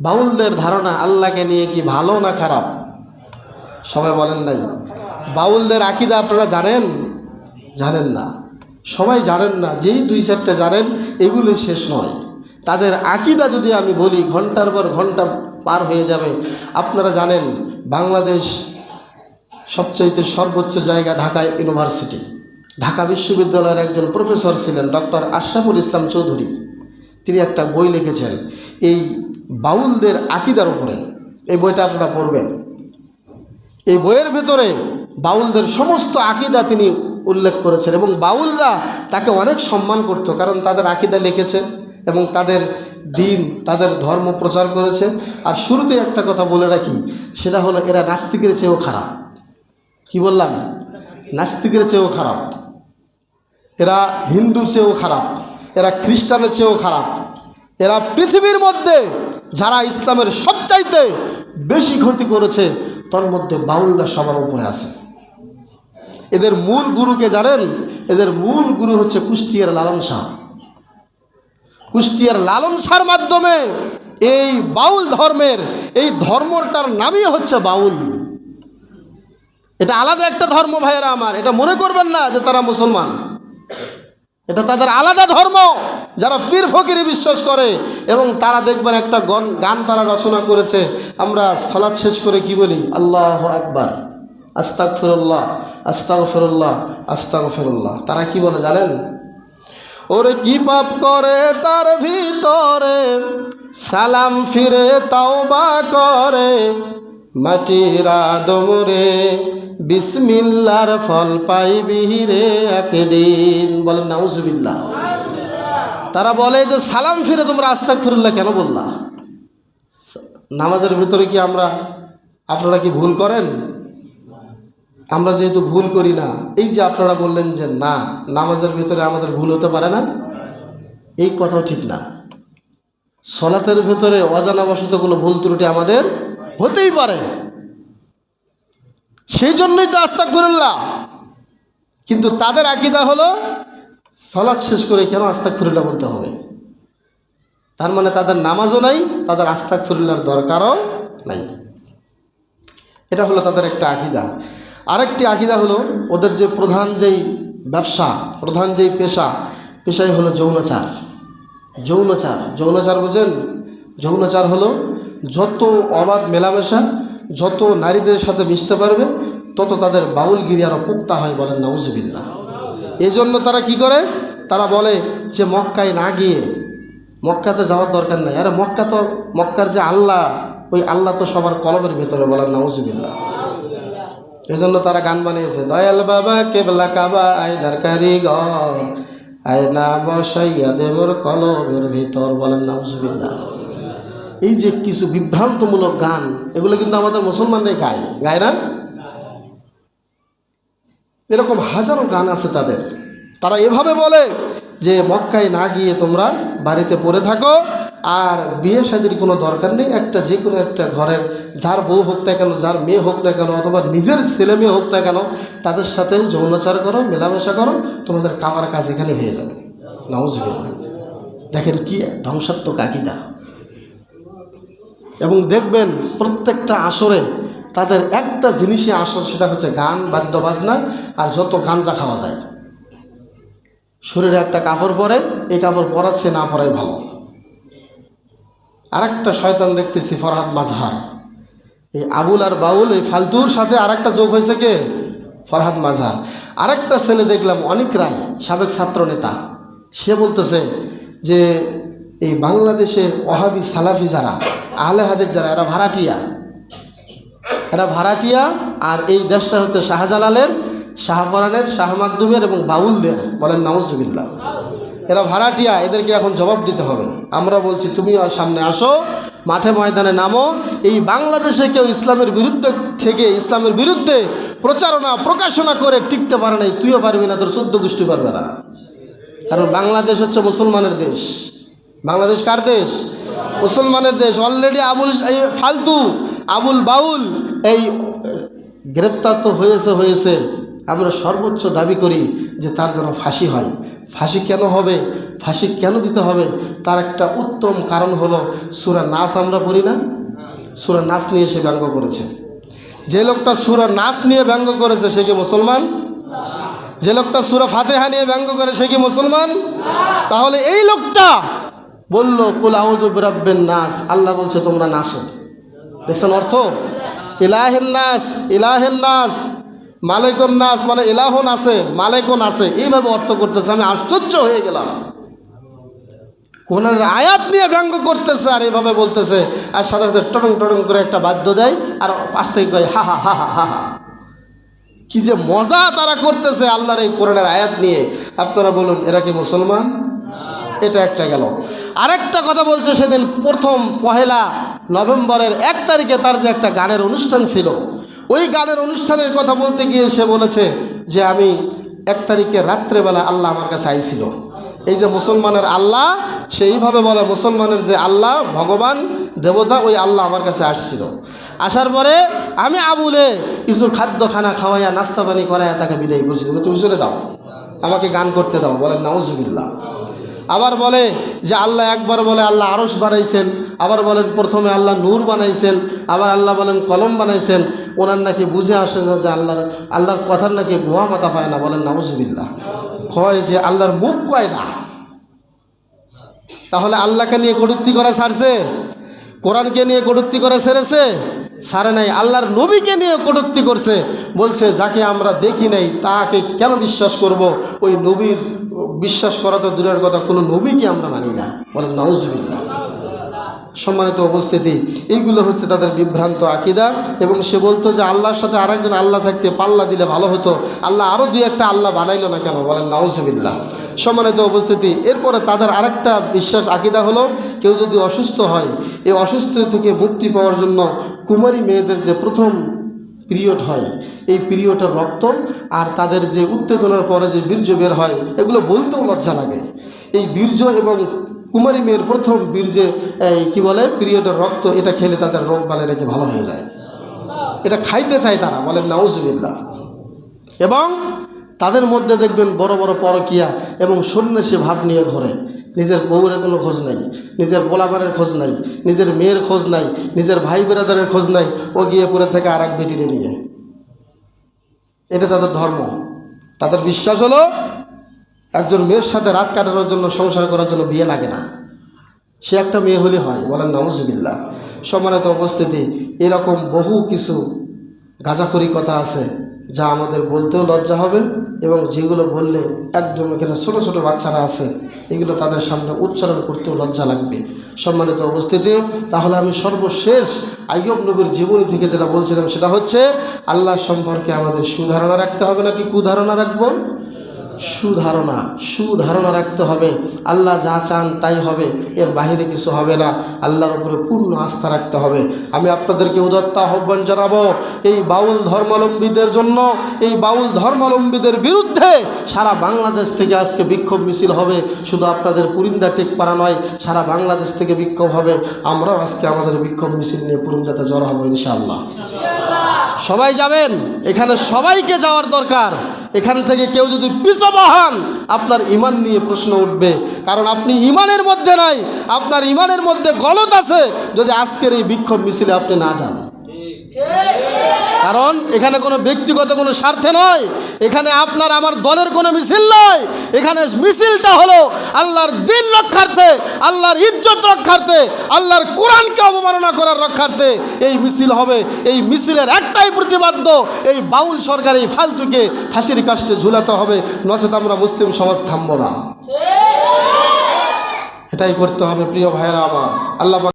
বাউলদের ধারণা আল্লাহকে নিয়ে কি ভালো না খারাপ? সবাই বলেন নাই। বাউলদের আকিদা আপনারা জানেন? জানেন না। সবাই জানেন না, যেই দুই চারটে জানেন, এগুলো শেষ নয়। তাদের আকিদা যদি আমি বলি, ঘণ্টার পর ঘণ্টা পার হয়ে যাবে। আপনারা জানেন, বাংলাদেশ সবচাইতে সর্বোচ্চ জায়গা ঢাকা ইউনিভার্সিটি। ঢাকা বিশ্ববিদ্যালয়ের একজন প্রফেসর ছিলেন ডক্টর আশরাফুল ইসলাম চৌধুরী। তিনি একটা বই লিখেছেন। এই বাউলদের আকিদার উপরে এই বইটা আপনারা পড়বেন। এই বইয়ের ভেতরে বাউলদের সমস্ত আকিদা তিনি উল্লেখ করেছেন এবং বাউলরা তাকে অনেক সম্মান করত কারণ তাদের আকিদা লিখেছে এবং তাদের দিন, তাদের ধর্ম প্রচার করেছে। আর শুরুতে একটা কথা বলে রাখি, সেটা হলো এরা নাস্তিকের চেয়েও খারাপ। কি বললাম? নাস্তিকের চেয়েও খারাপ। এরা হিন্দুর চেয়েও খারাপ। এরা খ্রিস্টানের চেয়েও খারাপ। এরা পৃথিবীর মধ্যে যারা ইসলামের সবচাইতে বেশি ক্ষতি করেছে, তার মধ্যে বাউলরা সবার উপরে আছে। এদের মূল গুরুকে জানেন? এদের মূল গুরু হচ্ছে কুষ্টিয়ার লালন শাহ। কুষ্টিয়ার লালন শাহর মাধ্যমে এই বাউল ধর্মের, এই ধর্মটার নামই হচ্ছে বাউল। এটা আলাদা একটা ধর্ম ভাইয়েরা আমার। এটা মনে করবেন না যে তারা মুসলমান। এটা তাদের আলাদা ধর্ম। যারা ফির ফকিরে বিশ্বাস করে এবং তারা দেখবেন একটা গন গান তারা রচনা করেছে। আমরা সলাৎ শেষ করে কি বলি? আল্লাহ আকবার। আস্তাক ফেরুল্লাহ আস্তাক ফেরুল্লাহ আস্তাক ফেরুল্লাহ তারা কি বলে জানেন? ওরে কি পাপ করে তার ভিতরে? সালাম ফিরে তাওবা করে। মাটির আদমরে বিসমিল্লার ফল পাইবি রে একদিন। বলেন, নাউজুবিল্লাহ। তারা বলে যে, সালাম ফিরে তোমরা আস্তাক ফিরুল্লাহ কেন বললা? নামাজের ভিতরে কি আমরা, আপনারা কি ভুল করেন? আমরা যেহেতু ভুল করি না, এই যে আপনারা বললেন যে, না, নামাজের ভিতরে আমাদের ভুল হতে পারে না, এই কথাও ঠিক না। সলাতের ভিতরে অজানাবশত কোনো ভুল ত্রুটি আমাদের হতেই পারে। সেই জন্যই তো আস্তাক ফিরুল্লাহ কিন্তু তাদের আকিদা হলো সলাদ শেষ করে কেন আস্তাক ফিরুল্লাহ বলতে হবে? তার মানে তাদের নামাজও নাই, তাদের আস্তাক ফিরুল্লাহর দরকারও নাই। এটা হলো তাদের একটা আকিদা। আরেকটি আকিদা হলো, ওদের যে প্রধান যেই ব্যবসা, প্রধান যেই পেশা, পেশাই হলো যৌনাচার। যৌনাচার যৌনাচার বোঝেন? যৌনাচার হলো যত অবাধ মেলামেশা যত নারীদের সাথে মিশতে পারবে, তত তাদের বাউলগিরি আরও পোক্তা হয় বলেন নাউজুবিল্লা এই জন্য তারা কি করে? তারা বলে যে মক্কায় না গিয়ে মক্কাতে যাওয়ার দরকার নাই। আরে মক্কা তো, মক্কার যে আল্লাহ, ওই আল্লাহ তো সবার কলবের ভেতরে বলেন নাউজুবিল্লা এই জন্য তারা গান বানিয়েছে, দয়াল বাবা, কেবলা কাবা আয় দরকারি ঘর আয় না বসাইয়া দেবর কলবের ভিতর বলেন নাউজুবিল্লা এই যে কিছু বিভ্রান্তমূলক গান, এগুলো কিন্তু আমাদের মুসলমানরাই গায়। গায় না এরকম হাজারো গান আছে তাদের। তারা এভাবে বলে যে, মক্কায় না গিয়ে তোমরা বাড়িতে পড়ে থাকো, আর বিয়ে শাদির কোনো দরকার নেই। একটা যে কোনো একটা ঘরের যার বউ হোক না কেন, যার মেয়ে হোক না কেন, অথবা নিজের ছেলে মেয়ে হোক না কেন, তাদের সাথে যৌনাচার করো, মেলামেশা করো, তোমাদের কামার কাজ এখানে হয়ে যাবে। নাউজবিল্লাহ। দেখেন কি ধ্বংসাত্মক আকিদা। এবং দেখবেন প্রত্যেকটা আসরে তাদের একটা জিনিসে আসর, সেটা হচ্ছে গান বাদ্য বাজনা আর যত গাঞ্জা খাওয়া যায়। শরীরে একটা কাপড় পরে, এই কাপড় পরাচ্ছে না পরাই ভালো। আরেকটা শয়তান দেখতেছি, ফরহাদ মাজহার। এই আবুল আর বাউল, এই ফালতুর সাথে আরেকটা যোগ হয়েছে কে? ফরহাদ মাজহার। আরেকটা ছেলে দেখলাম অনিক রায়, সাবেক ছাত্র নেতা। সে বলতেছে যে এই বাংলাদেশে ওহাবি সালাফি যারা, আহলে হাদের যারা, এরা ভাড়াটিয়া। এরা ভাড়াটিয়া আর এই দেশটা হচ্ছে শাহজালালের শাহপরানের শাহ মাকদুমের এবং বাউলদের, বলেন নাউজুবিল্লাহ। এরা ভাড়াটিয়া, এদেরকে এখন জবাব দিতে হবে। আমরা বলছি, তুমি আর সামনে আসো, মাঠে ময়দানে নামো। এই বাংলাদেশে কেউ ইসলামের বিরুদ্ধে থেকে ইসলামের বিরুদ্ধে প্রচারণা, প্রকাশনা করে টিকতে পারে নাই, তুইও পারবি না, তোর চোদ্দ গোষ্ঠী পারবে না। কারণ বাংলাদেশ হচ্ছে মুসলমানের দেশ। বাংলাদেশ কার দেশ? মুসলমানের দেশ। অলরেডি আবুল, এই ফালতু আবুল বাউল এই গ্রেপ্তার তো হয়েছে হয়েছে। আমরা সর্বোচ্চ দাবি করি যে তার যেন ফাঁসি হয়। ফাঁসি কেন হবে? ফাঁসি কেন দিতে হবে? তার একটা উত্তম কারণ হলো, সুরা নাচ আমরা পড়ি না? সুরা নাচ নিয়ে সে ব্যঙ্গ করেছে। যে লোকটা সুরা নাচ নিয়ে ব্যঙ্গ করেছে, সে কি মুসলমান? যে লোকটা সুরা ফাতেহা নিয়ে ব্যঙ্গ করে, সে কি মুসলমান? তাহলে এই লোকটা বলল, কুল আউযু বিরাব্বিন নাস। আল্লাহ বলছে, তোমরা নাচো দেখছেন অর্থ? ইলাহেন নাস ইলাহেন নাস, মালিকুন নাস মানে ইলাহন আছে, মালিকুন আছে। এইভাবে অর্থ করতেছে। আমি আশ্চর্য হয়ে গেলাম। কোরআনের আয়াত নিয়ে ব্যঙ্গ করতেছে আর এইভাবে বলতেছে। আর সাথে সাথে টটং টটং করে একটা বাদ্য দেয় আর পাশ থেকে কয় হা হা হা হা হা। কি যে মজা তারা করতেছে আল্লাহর এই কোরআনের আয়াত নিয়ে। আপনারা বলুন, এরা কি মুসলমান? এটা একটা গেল। আরেকটা কথা বলছে সেদিন প্রথম পহেলা নভেম্বরের এক তারিখে তার যে একটা গানের অনুষ্ঠান ছিল, ওই গানের অনুষ্ঠানের কথা বলতে গিয়ে সে বলেছে যে, আমি এক তারিখে রাত্রেবেলা আল্লাহ আমার কাছে আইছিল। এই যে মুসলমানের আল্লাহ, সেইভাবে বলে মুসলমানের যে আল্লাহ, ভগবান, দেবতা, ওই আল্লাহ আমার কাছে আসছিল। আসার পরে আমি আবুলে কিছু খাদ্য খানা খাওয়াইয়া নাস্তা পানি করাইয়া তাকে বিদায় করছি। তুমি চলে যাও, আমাকে গান করতে দাও। বলেন, নাউজুবিল্লাহ। আবার বলে যে আল্লাহ একবার বলে আল্লাহ আরস বানাইছেন। আবার বলেন প্রথমে আল্লাহ নূর বানাইছেন। আবার আল্লাহ বলেন কলম বানাইছেন। ওনার নাকি বুঝে আসে না যে আল্লাহর আল্লাহর কথার নাকি গোয়া মাথা পায় না। বলেন নাউজুবিল্লাহ। কয় যে আল্লাহর মুখ কয় না। তাহলে আল্লাহকে নিয়ে কটুক্তি করা ছাড়ছে? কোরআনকে নিয়ে কটুক্তি করা ছেড়েছে? সারে নাই, আল্লাহর নবীকে নিয়ে কটুক্তি করছে, বলছে, যাকে আমরা দেখি নাই, তাকে কেন বিশ্বাস করব? ওই নবীর বিশ্বাস করা তো দূরের কথা, কোনো নবীকে আমরা মানি না। বলেন নাউজবিল্লা সম্মানিত উপস্থিতি, এইগুলো হচ্ছে তাদের বিভ্রান্ত আকিদা এবং সে বলতো যে আল্লাহর সাথে আরেকজন আল্লাহ থাকতে পাল্লা দিলে ভালো হতো। আল্লাহ আরও দুই একটা আল্লাহ বানাইলো না কেন? বলেন নাউজবিল্লা সম্মানিত উপস্থিতি, এরপরে তাদের আরেকটা বিশ্বাস আকিদা হলো, কেউ যদি অসুস্থ হয়, এই অসুস্থ থেকে মুক্তি পাওয়ার জন্য কুমারী মেয়েদের যে প্রথম পিরিয়ড হয়, এই পিরিয়ডের রক্ত আর তাদের যে উত্তেজনার পরে যে বীর্য বের হয়, এগুলো বলতেও লজ্জা লাগে। এই বীর্য এবং কুমারী মেয়ের প্রথম বীর্যে, এই কী বলে, পিরিয়ডের রক্ত, এটা খেলে তাদের রোগ বালে নাকি ভালো হয়ে যায়। এটা খাইতে চায় তারা, বলেন নাউজুবিল্লাহ। এবং তাদের মধ্যে দেখবেন বড় বড় পরকিয়া এবং সন্ন্যাসী ভাব নিয়ে ঘরে। নিজের বউরের কোনো খোঁজ নাই, নিজের পোলাপারের খোঁজ নাই, নিজের মেয়ের খোঁজ নাই, নিজের ভাই বেরাদারের খোঁজ নাই, ও গিয়ে পড়ে থেকে আর এক বেটিরে নিয়ে। এটা তাদের ধর্ম। তাদের বিশ্বাস হলো একজন মেয়ের সাথে রাত কাটানোর জন্য, সংসার করার জন্য বিয়ে লাগে না। সে একটা মেয়ে হলে হয়, বলেন নাউজুবিল্লাহ। সম্মানিত উপস্থিতি, এরকম বহু কিছু গাঁজাখড়ি কথা আছে, যা আমাদের বলতেও লজ্জা হবে এবং যেগুলো বললে একদম এখানে ছোটো ছোটো বাচ্চারা আছে, এগুলো তাদের সামনে উচ্চারণ করতেও লজ্জা লাগবে। সম্মানিত উপস্থিতি, তাহলে আমি সর্বশেষ আইয়ব নবীর জীবনী থেকে যেটা বলছিলাম সেটা হচ্ছে, আল্লাহ সম্পর্কে আমাদের সুধারণা রাখতে হবে নাকি কুধারণা রাখব? সুধারণা সুধারণা রাখতে হবে। আল্লাহ যা চান তাই হবে, এর বাহিরে কিছু হবে না। আল্লাহর উপরে পূর্ণ আস্থা রাখতে হবে। আমি আপনাদেরকে উদত্ত আহ্বান জানাব, এই বাউল ধর্মাবলম্বীদের জন্য, এই বাউল ধর্মাবলম্বীদের বিরুদ্ধে সারা বাংলাদেশ থেকে আজকে বিক্ষোভ মিছিল হবে। শুধু আপনাদের পুরিন্দা টেকপাড়া নয়, সারা বাংলাদেশ থেকে বিক্ষোভ হবে। আমরাও আজকে আমাদের বিক্ষোভ মিছিল নিয়ে পুরিন্দাতে জড়ো হব ইনশাআল্লাহ। সবাই যাবেন? এখানে সবাইকে যাওয়ার দরকার। এখান থেকে কেউ যদি পিছপা হন, আপনার ইমান নিয়ে প্রশ্ন উঠবে। কারণ আপনি ইমানের মধ্যে নাই, আপনার ইমানের মধ্যে গলত আছে। যদি আজকের এই বিক্ষোভ মিছিলে আপনি না যান। কারণ এখানে কোনো ব্যক্তিগত কোনো স্বার্থে নয়। এখানে আপনার আমার দলের কোনো মিছিল নয়। এখানে মিছিলটা হলো আল্লাহর দিন রক্ষার্থে আল্লাহর ইজ্জত রক্ষার্থে আল্লাহর কোরআনকে অবমাননা করার রক্ষার্থে এই মিছিল হবে। এই মিছিলের একটাই প্রতিবাদ্য এই বাউল সরকার এই ফালতুকে ফাঁসির কাষ্টে ঝুলাতে হবে। নচেত আমরা মুসলিম সমাজ থামবো না। এটাই করতে হবে প্রিয় ভাইয়েরা আমার। আল্লাহ